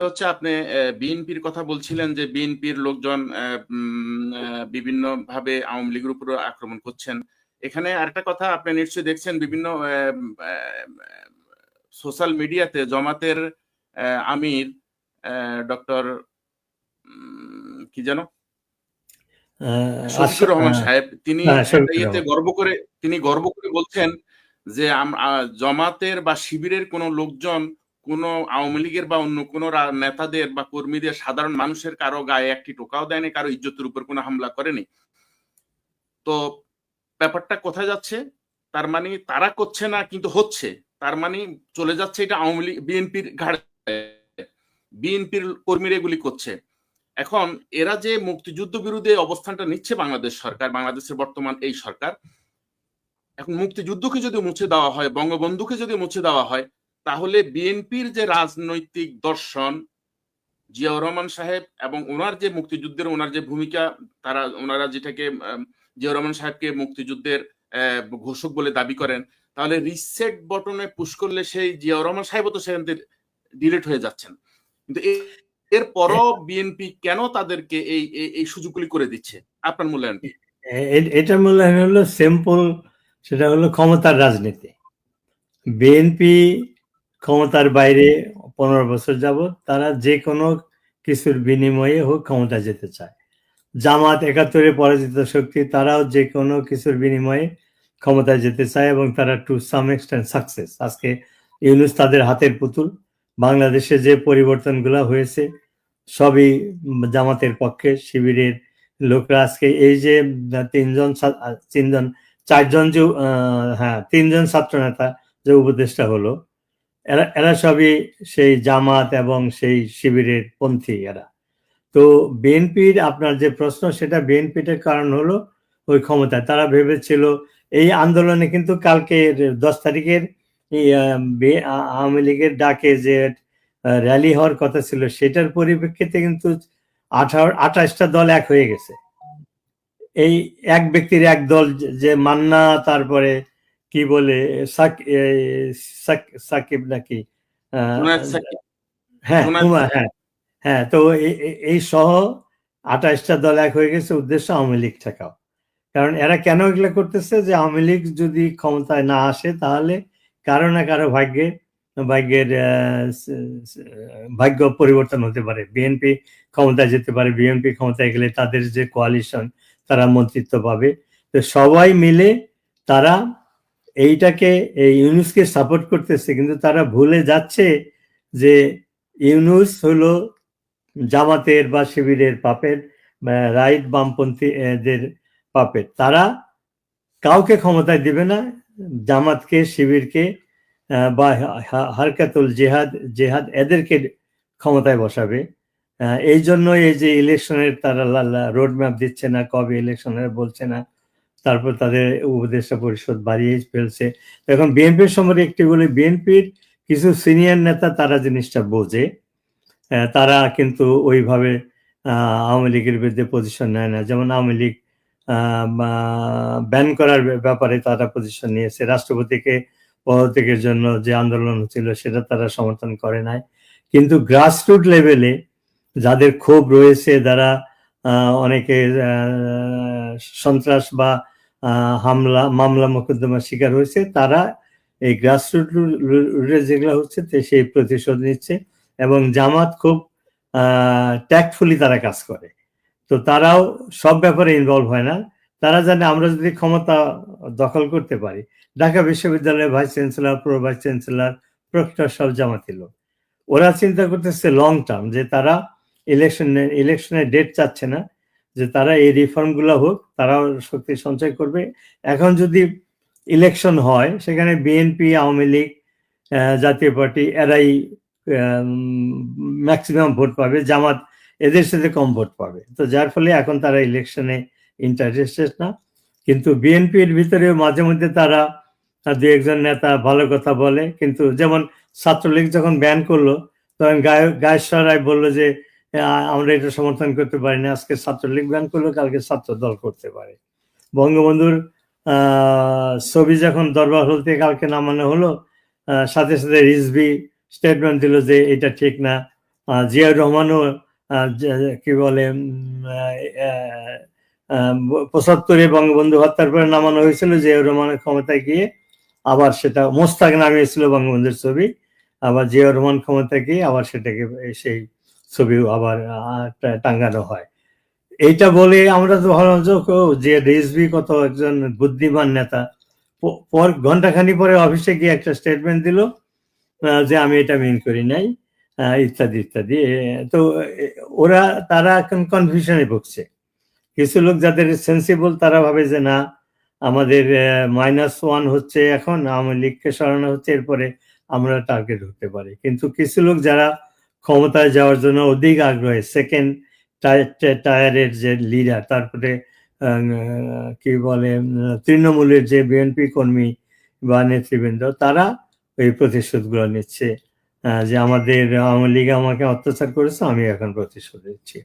হচ্ছে আপনি বিএনপির কথা বলছিলেন যে বিএনপির লোকজন আহ, বিভিন্নভাবে আওয়ামী লীগের উপরে আক্রমণ করছেন। এখানে আরেকটা কথা আপনি নিশ্চয়ই দেখছেন বিভিন্ন সোশ্যাল মিডিয়াতে জমাতের আমির ডক্টর কি যেন? শফিকুর রহমান সাহেব তিনি হ্যাঁ, ইয়েতে গর্ব করে তিনি গর্ব করে বলছেন যে জমাতের বা শিবিরের কোনো লোকজন কোন আওয়ামী লীগের বা অন্য কোন নেতাদের বা কর্মীদের সাধারণ মানুষের কারও গায়ে একটি টোকাও দেয়নি, কারও ইজ্জতের উপর কোনো হামলা করেনি। তো ব্যাপারটা কোথায় যাচ্ছে? তার মানে তারা করছে না, কিন্তু হচ্ছে। তার মানে চলে যাচ্ছে এটা আওয়ামী লীগ, বিএনপির ঘাড়ে। বিএনপির কর্মীরা এগুলি করছে। এখন এরা যে মুক্তিযুদ্ধ বিরুদ্ধে অবস্থানটা নিচ্ছে বাংলাদেশ সরকার, বাংলাদেশের বর্তমান এই সরকার, এখন মুক্তিযুদ্ধকে যদি মুছে দেওয়া হয়, বঙ্গবন্ধুকে যদি মুছে দেওয়া হয় তাহলে বিএনপির যে রাজনৈতিক দর্শন, জিয়াউর রহমান সাহেব এবং ওনার যে মুক্তিযুদ্ধের ওনার যে ভূমিকা, তারা, ওনারা যেটাকে জিয়াউর রহমান সাহেবকে মুক্তিযুদ্ধের ঘোষক বলে দাবি করেন, তাহলে রিসেট বটনে পুশ করলে সেই জিয়াউর রহমান সাহেবও তো সেখান থেকে ডিলিট হয়ে যাচ্ছেন। কিন্তু এরপরও বিএনপি কেন তাদেরকে এই এই- সুযোগগুলি করে দিচ্ছে? আপনার মূল্যায়ন এটা মূল্যায়ন হলো সিম্পল সেটা হলো ক্ষমতার রাজনীতি। বিএনপি ক্ষমতার বাইরে পনেরো বছর যাবত তারা যে কোনো কিছুর বিনিময়ে হোক ক্ষমতা যেতে চায়। জামাত একাত্তরে পরাজিত শক্তি তারাও যে কোনো কিছুর বিনিময়ে ক্ষমতায় যেতে চায় এবং তারা টু সাম এক্সটেন্ট সাকসেস আজকে ইউনুস তাদের হাতের পুতুল। বাংলাদেশে যে পরিবর্তনগুলো হয়েছে, সবই জামাতের পক্ষে, শিবিরের লোকরা আজকে এই যে তিনজন তিনজন, চারজন যে হ্যাঁ তিনজন ছাত্র নেতা যে উপদেষ্টা হলো এরা এরা সবই সেই জামাত এবং সেই শিবিরের পন্থী এরা। তো বিএনপির আপনার যে প্রশ্ন, সেটা বিএনপিটার কারণ হলো ওই ক্ষমতা। তারা ভেবেছিল এই আন্দোলনে কিন্তু কালকে দশ তারিখের আওয়ামী লীগের ডাকে যে র্যালি হওয়ার কথা ছিল, সেটার পরিপ্রেক্ষিতে কিন্তু আঠারো, আঠাশটা দল এক হয়ে গেছে। এই এক ব্যক্তির এক দল যে মান্না, তারপরে কি বলে সাকিব নাকি? হ্যাঁ। হ্যাঁ হ্যাঁ তো এই সহ আঠাশটা দল এক হয়ে গেছে উদ্দেশ্য আওয়ামী লীগ ঠেকাও। কারণ এরা কেন এগুলো করতেছে? যে আওয়ামী লীগ যদি ক্ষমতায় না আসে তাহলে কারও না কারও ভাগ্যে ভাগ্যের ভাগ্য পরিবর্তন হতে পারে। বিএনপি ক্ষমতায় যেতে পারে বিএনপি ক্ষমতায় গেলে তাদের যে কোয়ালিশন তারা মন্ত্রিত্ব পাবে। তো সবাই মিলে তারা এইটাকে এই ইউনুসকে সাপোর্ট করতেছে কিন্তু তারা ভুলে যাচ্ছে যে ইউনুস হলো জামাতের বা শিবিরের পাপের রাইট বামপন্থী আহ, দের পাপের। তারা কাউকে ক্ষমতায় দিবে না জামাতকে শিবিরকে বা হারকাতুল জেহাদ জেহাদ এদেরকে ক্ষমতায় বসাবে। এই জন্য এই যে ইলেকশনের তারা রোড ম্যাপ দিচ্ছে না কবে ইলেকশনের বলছে না তারপর তাদের উপদেষ্টা পরিষদ বাড়িয়ে ফেলছে। এখন বিএনপির সম্পর্কে একটি বলি বিএনপির কিছু সিনিয়র নেতা তারা জিনিসটা বোঝে। তারা কিন্তু ওইভাবে আওয়ামী লীগের বিরুদ্ধে পজিশন নেয় না। যেমন আওয়ামী লীগ ব্যান করার ব্যাপ- ব্যাপারে তারা পজিশন নিয়েছে। রাষ্ট্রপতিকে পদত্যাগের জন্য যে আন্দোলন হচ্ছিল সেটা তারা সমর্থন করে নাই। কিন্তু গ্রাসরুট লেভেলে যাদের ক্ষোভ রয়েছে, যারা অনেকে সন্ত্রাস বা হামলা, মামলা মোকদ্দমার শিকার হয়েছে। তারা এই গ্রাসরুট যেগুলো হচ্ছে সেই প্রতিশোধ নিচ্ছে এবং জামাত খুব ট্যাক্টফুলি তারা কাজ করে। তো তারাও সব ব্যাপারে ইনভলভ হয় না। তারা জানে আমরা যদি ক্ষমতা দখল করতে পারি। ঢাকা বিশ্ববিদ্যালয়ের vice chancellor pro vice chancellor proctor সব জামাতি লোক। ওরা চিন্তা করতেছে লং টার্ম যে তারা ইলেকশনে ইলেকশনের ডেট চাচ্ছে না, যে তারা এই রিফর্মগুলো হোক, তারাও শক্তি সঞ্চয় করবে। এখন যদি ইলেকশন হয়, সেখানে বিএনপি আওয়ামী লীগ জাতীয় পার্টি, এরাই ম্যাক্সিমাম ভোট পাবে, জামাত এদের সাথে কম ভোট পাবে। তো যার ফলে এখন তারা ইলেকশনে ইন্টারেস্টেড না। কিন্তু বিএনপির ভিতরেও মাঝে মধ্যে তারা দু একজন নেতা ভালো কথা বলে। কিন্তু যেমন ছাত্রলীগ যখন ব্যান করল, তখন গায় গায়েশ্বর রায় বলল যে আমরা এটা সমর্থন করতে পারি না। আজকে ছাত্রলীগ ব্যান করল, কালকে ছাত্র দল করতে পারে। বঙ্গবন্ধুর ছবি যখন দরবার হল থেকে কালকে নামানো হলো সাথে সাথে রিজভি স্টেটমেন্ট দিল যে এটা ঠিক না। জিয়াউর রহমানও কি বলে পঁচাত্তরে বঙ্গবন্ধু হত্যার পরে নামানো হয়েছিল, জিয়াউর রহমানের ক্ষমতায় গিয়ে আবার সেটা মোস্তাক নামিয়েছিল বঙ্গবন্ধুর ছবি। আবার জিয়াউর রহমান ক্ষমতায় গিয়ে আবার সেটাকে, সেই ছবিও আবার টাঙ্গানো হয়। এইটা বলে আমরা তো ভাবলাম যে, রিজভি কত একজন বুদ্ধিমান নেতা। পর ঘন্টাখানি পরে অফিসে গিয়ে একটা স্টেটমেন্ট দিল যে আমি এটা মেন করি নাই ইত্যাদি ইত্যাদি। তো ওরা তারা এখন কনফিউশনে ভুগছে। কিছু লোক যাদের সেন্সিবল তারা ভাবে যে না আমাদের মাইনাস ওয়ান হচ্ছে এখন আওয়ামী লীগকে সরানো হচ্ছে এরপরে আমরা টার্গেট হতে পারি। কিন্তু কিছু লোক যারা ক্ষমতায় যাওয়ার জন্য অধিক আগ্রহী। সেকেন্ড টায়ারের যে লিডার তারপরে কি বলে তৃণমূলের যে বিএনপি কর্মী বা নেতৃবৃন্দ, তারা এই প্রতিশোধগুলো নিচ্ছে। যে আমাদের আওয়ামী লীগ আমাকে অত্যাচার করেছে, আমি এখন প্রতিশোধ নিচ্ছি।